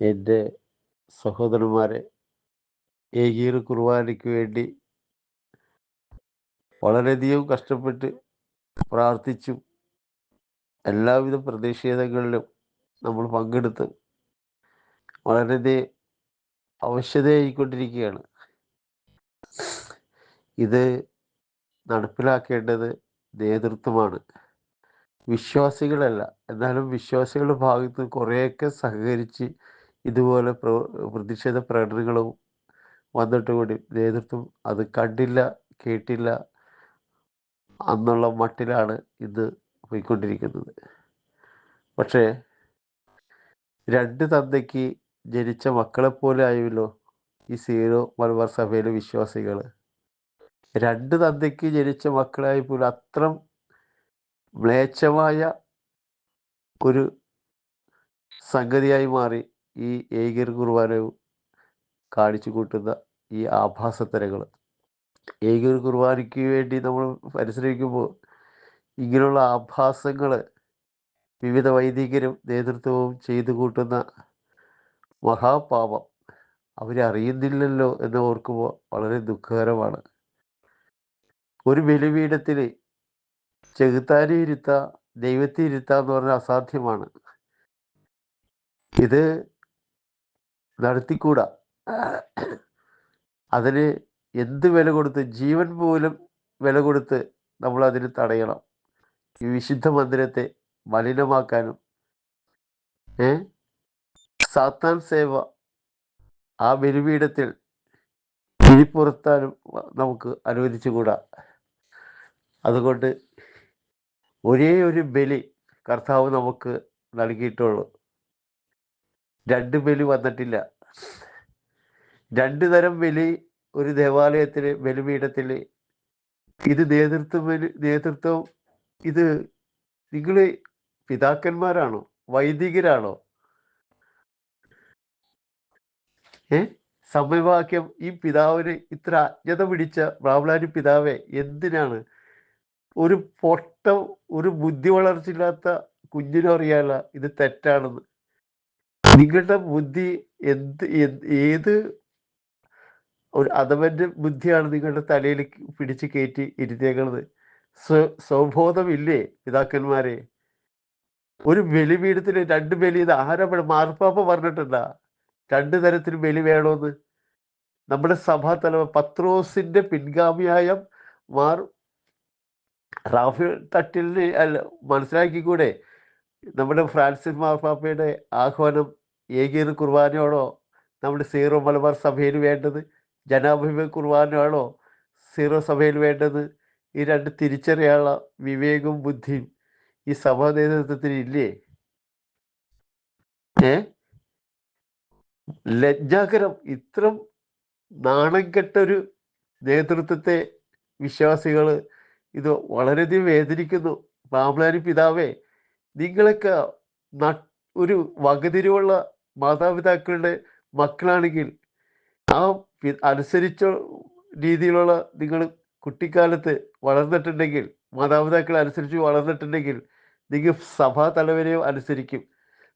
എന്റെ സഹോദരന്മാരെ ഏകീർ കുർബാനയ്ക്ക് വേണ്ടി വളരെയധികം കഷ്ടപ്പെട്ട് പ്രാർത്ഥിച്ചും എല്ലാവിധ പ്രതിഷേധങ്ങളിലും നമ്മൾ പങ്കെടുത്ത് വളരെയധികം ആവശ്യതയായിക്കൊണ്ടിരിക്കുകയാണ് ഇത് നടപ്പിലാക്കേണ്ടത് നേതൃത്വമാണ്. വിശ്വാസികളല്ല. എന്നാലും വിശ്വാസികളുടെ ഭാഗത്ത് കുറേയൊക്കെ സഹകരിച്ച് ഇതുപോലെ പ്ര പ്രതിഷേധ പ്രകടനങ്ങളും വന്നിട്ട് കൂടി നേതൃത്വം അത് കണ്ടില്ല കേട്ടില്ല എന്നുള്ള മട്ടിലാണ് ഇത് പോയിക്കൊണ്ടിരിക്കുന്നത്. പക്ഷേ രണ്ട് തന്തയ്ക്ക് ജനിച്ച മക്കളെപ്പോലെ ആയല്ലോ ഈ സീറോ മലബാർ സഭയിലെ വിശ്വാസികൾ രണ്ട് തന്തയ്ക്ക് ജനിച്ച മക്കളായി പോലും അത്ര മ്ലേച്ഛമായ ഒരു സംഗതിയായി മാറി. ഈ ഏകീർ കുർബാനയും കാണിച്ചു കൂട്ടുന്ന ഈ ആഭാസത്തരങ്ങൾ ഏകീർ കുർബാനയ്ക്ക് വേണ്ടി നമ്മൾ പരിശ്രമിക്കുമ്പോൾ ഇങ്ങനെയുള്ള ആഭാസങ്ങൾ വിവിധ വൈദികരും നേതൃത്വവും ചെയ്തു കൂട്ടുന്ന മഹാപാപം അവരറിയുന്നില്ലല്ലോ എന്ന് ഓർക്കുമ്പോൾ വളരെ ദുഃഖകരമാണ്. ഒരു ബലിപീഠത്തിൽ ചെകുത്താനെ ഇരുത്ത ദൈവത്തെ എന്ന് പറഞ്ഞാൽ അസാധ്യമാണ്. ഇത് നടത്തിക്കൂടാ. അതിന് എന്ത് വില കൊടുത്ത് ജീവൻ പോലും വില കൊടുത്ത് നമ്മൾ അതിന് തടയണം. ഈ വിശുദ്ധ മന്ദിരത്തെ മലിനമാക്കാനും ഏ? സാത്താൻ സേവ ആ ബലിപീഠത്തിൽ കിഴിപ്പുറത്താനും നമുക്ക് അനുവദിച്ചുകൂടാ. അതുകൊണ്ട് ഒരേ ഒരു ബലി കർത്താവ് നമുക്ക് നൽകിയിട്ടുള്ളൂ. രണ്ട് ബലി വന്നിട്ടില്ല. രണ്ട് തരം ബലി ഒരു ദേവാലയത്തിൽ ബലിപീഠത്തിൽ ഇത് നേതൃത്വം നേതൃത്വം ഇത് നിങ്ങൾ പിതാക്കന്മാരാണോ? വൈദികരാണോ? ഏ? സമയവാക്യം ഈ പിതാവിന് ഇത്ര അജ്ഞത പിടിച്ച ബ്രാഹ്മണാരി പിതാവെ എന്തിനാണ്? ഒരു പൊട്ട ഒരു ബുദ്ധി വളർച്ചയില്ലാത്ത കുഞ്ഞിനും അറിയാല ഇത് തെറ്റാണെന്ന്. നിങ്ങളുടെ ബുദ്ധി എന്ത് ഏത് ഒരു അഥവന്റെ ബുദ്ധിയാണ് നിങ്ങളുടെ തലയിൽ പിടിച്ച് കയറ്റി ഇരുത്തേക്കുന്നത് സ്വ സ്വബോധമില്ലേ പിതാക്കന്മാരെ? ഒരു ബലിപീഠത്തിൽ രണ്ട് ബലി ഇത് ആരാ മാർപ്പാപ്പ പറഞ്ഞിട്ടുണ്ട രണ്ട് തരത്തിൽ ബലി വേണമെന്ന് നമ്മുടെ സഭാ തലവ പത്രോസിന്റെ പിൻഗാമിയായ മാർ റാഫി തട്ടിലിന് അല്ല മനസ്സിലാക്കിക്കൂടെ? നമ്മുടെ ഫ്രാൻസിസ് മാർപ്പാപ്പയുടെ ആഹ്വാനം ഏകീർ കുർബാനയാണോ നമ്മുടെ സീറോ മലബാർ സഭയിൽ വേണ്ടത്? ജനാഭിമുഖ കുർബാനയാണോ സീറോ സഭയിൽ വേണ്ടത്? ഈ രണ്ട് തിരിച്ചറിയാനുള്ള വിവേകവും ബുദ്ധിയും ഈ സഭാ നേതൃത്വത്തിന് ഇല്ലേ? ഏ? ലജ്ജാകരം ഇത്രം നാണം കെട്ടൊരു നേതൃത്വത്തെ വിശ്വാസികൾ ഇത് വളരെയധികം വേദനിക്കുന്നു. പാമ്പ്ലാനി പിതാവേ നിങ്ങളൊക്കെ ഒരു വകതിരിവുള്ള മാതാപിതാക്കളുടെ മക്കളാണെങ്കിൽ ആ അനുസരിച്ച രീതിയിലുള്ള നിങ്ങൾ കുട്ടിക്കാലത്ത് വളർന്നിട്ടുണ്ടെങ്കിൽ മാതാപിതാക്കൾ അനുസരിച്ച് വളർന്നിട്ടുണ്ടെങ്കിൽ നിങ്ങൾ സഭാ തലവനെയും അനുസരിക്കും.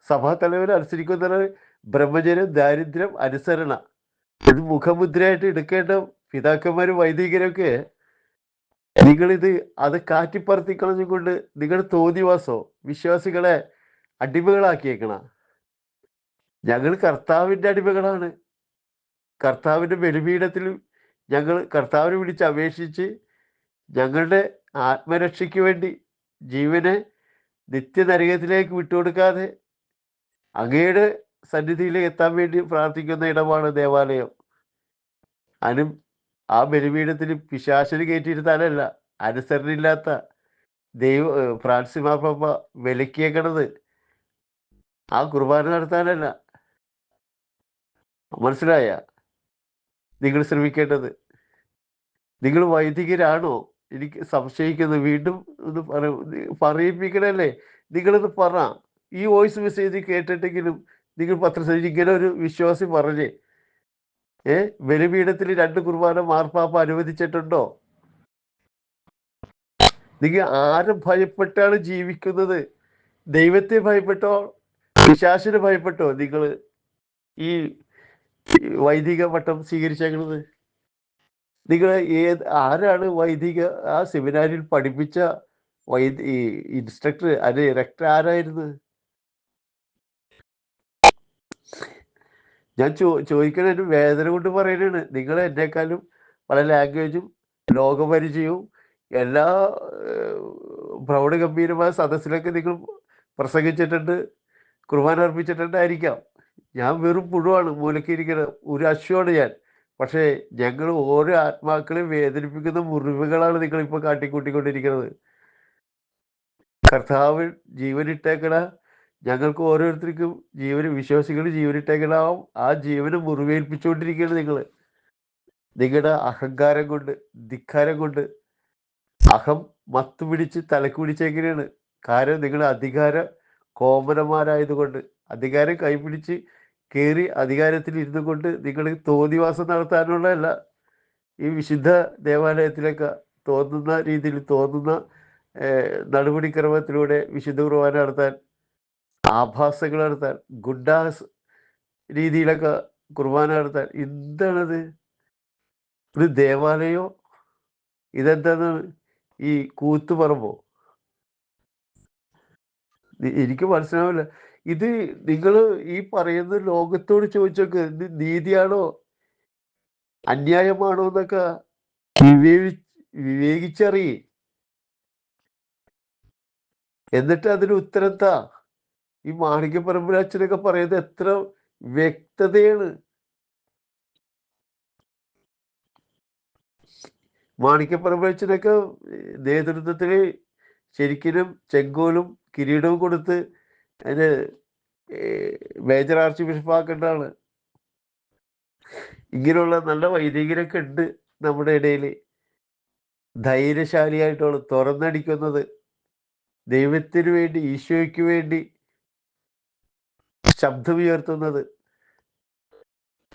സഭാ തലവനെ അനുസരിക്കുന്ന ബ്രഹ്മചര്യം ദാരിദ്ര്യം അനുസരണ. ഇത് മുഖമുദ്രയായിട്ട് എടുക്കേണ്ട പിതാക്കന്മാരും വൈദികരൊക്കെ നിങ്ങളിത് അത് കാറ്റിപ്പറത്തിക്കളഞ്ഞുകൊണ്ട് നിങ്ങളുടെ തോന്നിവാസോ വിശ്വാസികളെ അടിമകളാക്കിയേക്കണ. ഞങ്ങൾ കർത്താവിന്റെ അടിമകളാണ്. കർത്താവിന്റെ ബലിപീഠത്തിൽ ഞങ്ങൾ കർത്താവിനെ വിളിച്ച് അപേക്ഷിച്ച് ഞങ്ങളുടെ ആത്മരക്ഷയ്ക്ക് വേണ്ടി ജീവനെ നിത്യനരകത്തിലേക്ക് വിട്ടുകൊടുക്കാതെ അങ്ങയുടെ സന്നിധിയിലേക്ക് എത്താൻ വേണ്ടി പ്രാർത്ഥിക്കുന്ന ഇടമാണ് ദേവാലയം. അനും ആ ബലിപീഠത്തിൽ പിശാശന് കയറ്റിയിരുത്താനല്ല അനുസരണയില്ലാത്ത ദൈവ ഫ്രാൻസിമാപ്പ വിലക്കിയേക്കണത്. ആ കുർബാന നടത്താനല്ല. മനസ്സിലായ? നിങ്ങൾ ശ്രമിക്കേണ്ടത്. നിങ്ങൾ വൈദികരാണോ? എനിക്ക് സംശയിക്കുന്നത് വീണ്ടും ഒന്ന് പറ പറയിപ്പിക്കണല്ലേ? നിങ്ങളത് പറ. ഈ വോയിസ് മെസ്സേജ് കേട്ടിട്ടെങ്കിലും നിങ്ങൾ പത്രസേജ് ഇങ്ങനെ ഒരു വിശ്വാസി പറഞ്ഞേ. ഏ? ബലിപീഠത്തിൽ രണ്ട് കുർബാന മാർപ്പാപ്പ അനുവദിച്ചിട്ടുണ്ടോ? നിങ്ങൾ ആരെ ഭയപ്പെട്ടാണ് ജീവിക്കുന്നത്. ദൈവത്തെ ഭയപ്പെട്ടോ? പിശാശിനെ ഭയപ്പെട്ടോ? നിങ്ങൾ ഈ വൈദിക പട്ടം സ്വീകരിച്ചേക്കുന്നത്? നിങ്ങൾ ഏത് ആരാണ് വൈദിക ആ സെമിനാരിൽ പഠിപ്പിച്ച വൈദി ഇൻസ്ട്രക്ടർ അല്ലെ ഡയറക്ടർ ആരായിരുന്നു? ഞാൻ ചോ ഒരു വേദന കൊണ്ട് പറയണാണ്. നിങ്ങൾ എന്നെക്കാളും പല ലാംഗ്വേജും ലോകപരിചയവും എല്ലാ പ്രൗഢഗംഭീരമായ സദസ്സിലൊക്കെ നിങ്ങൾ പ്രസംഗിച്ചിട്ടുണ്ട് കുർബാന അർപ്പിച്ചിട്ടുണ്ടായിരിക്കാം. ഞാൻ വെറും പുഴുവാണ് മൂലക്കിരിക്കുന്നത് ഒരു അശ്വമാണ് ഞാൻ. പക്ഷേ ഞങ്ങൾ ഓരോ ആത്മാക്കളെയും വേദനിപ്പിക്കുന്ന മുറിവുകളാണ് നിങ്ങൾ ഇപ്പോൾ കാട്ടിക്കൂട്ടിക്കൊണ്ടിരിക്കുന്നത്. കർത്താവ് ജീവനിട്ടേക്കണ ഞങ്ങൾക്ക് ഓരോരുത്തർക്കും ജീവന് വിശ്വാസികൾ ജീവനിട്ടേക്കണാവും. ആ ജീവനെ മുറിവേൽപ്പിച്ചുകൊണ്ടിരിക്കുകയാണ് നിങ്ങൾ. നിങ്ങളുടെ അഹങ്കാരം കൊണ്ട് ധിക്കാരം കൊണ്ട് അഹം മത്ത് പിടിച്ച് തലക്ക് പിടിച്ചെങ്ങനെയാണ് കാരണം നിങ്ങൾ അധികാര കോമനമാരായതുകൊണ്ട് അധികാരം കൈപിടിച്ച് കയറി അധികാരത്തിൽ ഇരുന്നു കൊണ്ട് നിങ്ങൾ തോന്നിവാസം നടത്താനുള്ളതല്ല ഈ വിശുദ്ധ ദേവാലയത്തിലൊക്കെ തോന്നുന്ന രീതിയിൽ തോന്നുന്ന നടപടിക്രമത്തിലൂടെ വിശുദ്ധ കുർബാന നടത്താൻ ആഭാസങ്ങൾ നടത്താൻ ഗുഡാസ് രീതിയിലൊക്കെ കുർബാന നടത്താൻ എന്താണത്? ഒരു ദേവാലയോ? ഇതെന്താണ് ഈ കൂത്തുപറമ്പോ എനിക്ക് മനസ്സിലാവില്ല. ഇത് നിങ്ങൾ ഈ പറയുന്ന ലോകത്തോട് ചോദിച്ചൊക്കെ ഇത് നീതിയാണോ? അന്യായമാണോ എന്നൊക്കെ വിവേകി വിവേകിച്ചറിയേ. എന്നിട്ട് അതിന് ഉത്തരത്താ ഈ മാണിക്യ പരമ്പരാച്ചനൊക്കെ പറയുന്നത് എത്ര വ്യക്തതയാണ്. മാണിക്യ പരമ്പരാച്ചനൊക്കെ നേതൃത്വത്തിൽ ശരിക്കും ചെങ്കോലും കിരീടവും കൊടുത്ത് അതിന് മേജർ ആർച്ച് ബിഷപ്പ് ബിഷപ്പാക്കേണ്ടതാണ്. ഇങ്ങനെയുള്ള നല്ല വൈദികരൊക്കെ ഉണ്ട് നമ്മുടെ ഇടയിൽ ധൈര്യശാലിയായിട്ടുള്ള തുറന്നടിക്കുന്നത് ദൈവത്തിന് വേണ്ടി ഈശോയ്ക്ക് വേണ്ടി ശബ്ദമുയർത്തുന്നത്.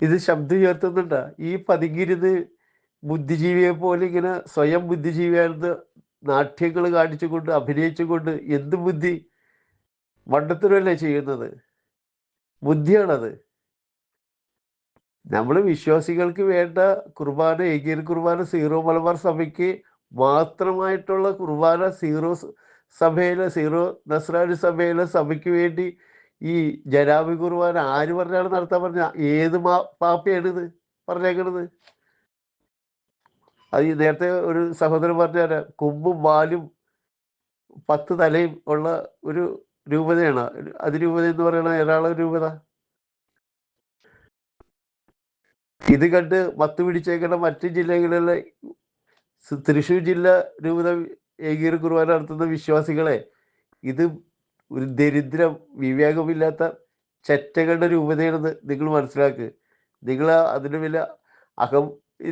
ഇത് ശബ്ദം ഉയർത്തുന്നുണ്ടാ ഈ പതിങ്ങിരുന്ന് ബുദ്ധിജീവിയെ പോലെ ഇങ്ങനെ സ്വയം ബുദ്ധിജീവിയായിരുന്ന നാട്യങ്ങൾ കാണിച്ചുകൊണ്ട് അഭിനയിച്ചുകൊണ്ട് എന്ത് ബുദ്ധി മണ്ടത്തരമല്ലേ ചെയ്യുന്നത്? ബുദ്ധിയാണത്. നമ്മൾ വിശ്വാസികൾക്ക് വേണ്ട കുർബാന ഏകീർ കുർബാന സീറോ മലബാർ സഭയ്ക്ക് മാത്രമായിട്ടുള്ള കുർബാന സീറോ സഭയിലെ സീറോ നസ്രാനി സഭയിലെ സഭയ്ക്ക് വേണ്ടി ഈ ജനാബി കുർബാന ആര് പറഞ്ഞാണ് നടത്താൻ പറഞ്ഞ? ഏത് മാ പാപ്പയാണിത് പറഞ്ഞേക്കണത്? അത് ഈ നേരത്തെ ഒരു സഹോദരൻ പറഞ്ഞാൽ കൊമ്പും വാലും പത്ത് തലയും ഉള്ള ഒരു രൂപതയാണ്. അതിരൂപത എന്ന് പറയുന്ന ഏതാളെ രൂപത? ഇത് കണ്ട് മത്ത് പിടിച്ചേക്കുന്ന മറ്റ് ജില്ലകളിലെ തൃശൂർ ജില്ല രൂപത ഏകീർ കുർബാന നടത്തുന്ന വിശ്വാസികളെ ഇത് ഒരു ദരിദ്രം വിവേകമില്ലാത്ത ചെറ്റകളുടെ രൂപതയാണെന്ന് നിങ്ങൾ മനസ്സിലാക്കുക നിങ്ങൾ അതിന് വലിയ അകം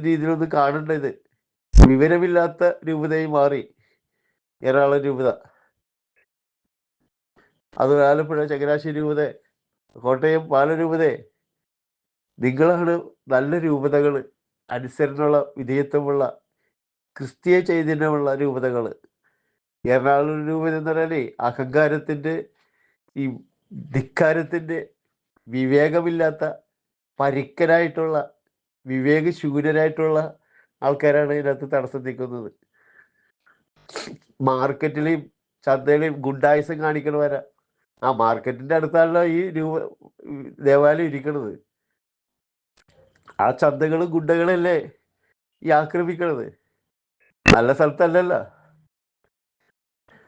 രീതിയിലൊന്നും കാണേണ്ടത് വിവരമില്ലാത്ത രൂപതയായി മാറി എറണാകുളം രൂപത? അത് ആലപ്പുഴ ചങ്ങനാശ്ശേരി രൂപത കോട്ടയം പാല രൂപതയെ നിങ്ങളാണ് നല്ല രൂപതകൾ അനുസരണമുള്ള വിധേയത്വമുള്ള ക്രിസ്തീയ ചൈതന്യമുള്ള രൂപതകൾ. എറണാകുളം രൂപത എന്ന് പറഞ്ഞാലേ അഹങ്കാരത്തിന്റെ ഈ ധിക്കാരത്തിന്റെ വിവേകമില്ലാത്ത പരിക്കരായിട്ടുള്ള വിവേകശൂന്യരായിട്ടുള്ള ആൾക്കാരാണ് ഇതിനകത്ത് തടസ്സം നിൽക്കുന്നത്. മാർക്കറ്റിലെയും ചന്തയിലെയും ഗുണ്ടായുസം കാണിക്കണവരാ. ആ മാർക്കറ്റിന്റെ അടുത്താണല്ലോ ഈ രൂപ ദേവാലയം ഇരിക്കണത്. ആ ചന്തകളും ഗുണ്ടകളല്ലേ ഈ ആക്രമിക്കണത്? നല്ല സ്ഥലത്തല്ലല്ലോ.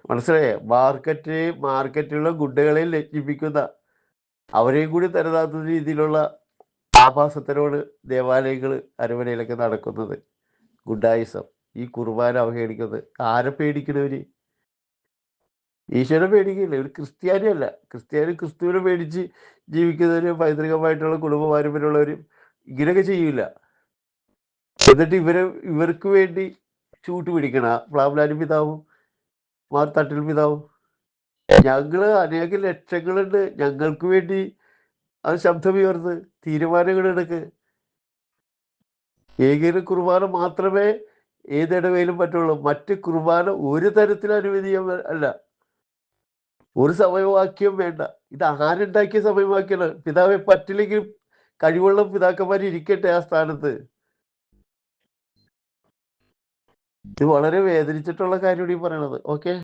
മനസ്സിലായേ? മാർക്കറ്റ് മാർക്കറ്റിലുള്ള ഗുണ്ടകളെ ലജ്ജിപ്പിക്കുന്ന അവരെയും കൂടി തരതാത്ത രീതിയിലുള്ള ആഭാസത്തിനോട് ദേവാലയങ്ങൾ അരമനയിലൊക്കെ നടക്കുന്നത്. ഗുഡായിസം ഈ കുർബാന അവഹേളിക്കുന്നത്. ആരെ പേടിക്കണവര്? ഈശ്വരനെ പേടിക്കില്ല ഒരു ക്രിസ്ത്യാനിയല്ല. ക്രിസ്ത്യാനി ക്രിസ്തുവിനെ പേടിച്ച് ജീവിക്കുന്നവര് പൈതൃകമായിട്ടുള്ള കുടുംബ പാരമ്പര്യമുള്ളവരും ഇങ്ങനെയൊക്കെ ചെയ്യൂല. എന്നിട്ട് ഇവരെ ഇവർക്ക് വേണ്ടി ചൂട്ട് പിടിക്കണ. പ്ലാബ്ലാനി പിതാവും മാർ തട്ടിൽ പിതാവും. ഞങ്ങൾ അനേക ലക്ഷങ്ങളുണ്ട്. ഞങ്ങൾക്ക് വേണ്ടി അത് ശബ്ദമുയർന്ന് തീരുമാനങ്ങൾ എടുക്ക്. ഏകീന കുർബാന മാത്രമേ ഏതിടവേലും പറ്റുള്ളൂ. മറ്റ് കുർബാന ഒരു തരത്തിൽ അനുവദിക്കാൻ അല്ല. ഒരു സമയവാക്യം വേണ്ട. ഇത് ആരുണ്ടാക്കിയ സമയവാക്യാണ് പിതാവെ പറ്റില്ലെങ്കിൽ കഴിവുള്ള പിതാക്കന്മാർ ഇരിക്കട്ടെ ആ സ്ഥാനത്ത്. ഇത് വളരെ വേദനിച്ചിട്ടുള്ള കാര്യമാണ് ഈ പറയണത്. ഓക്കെ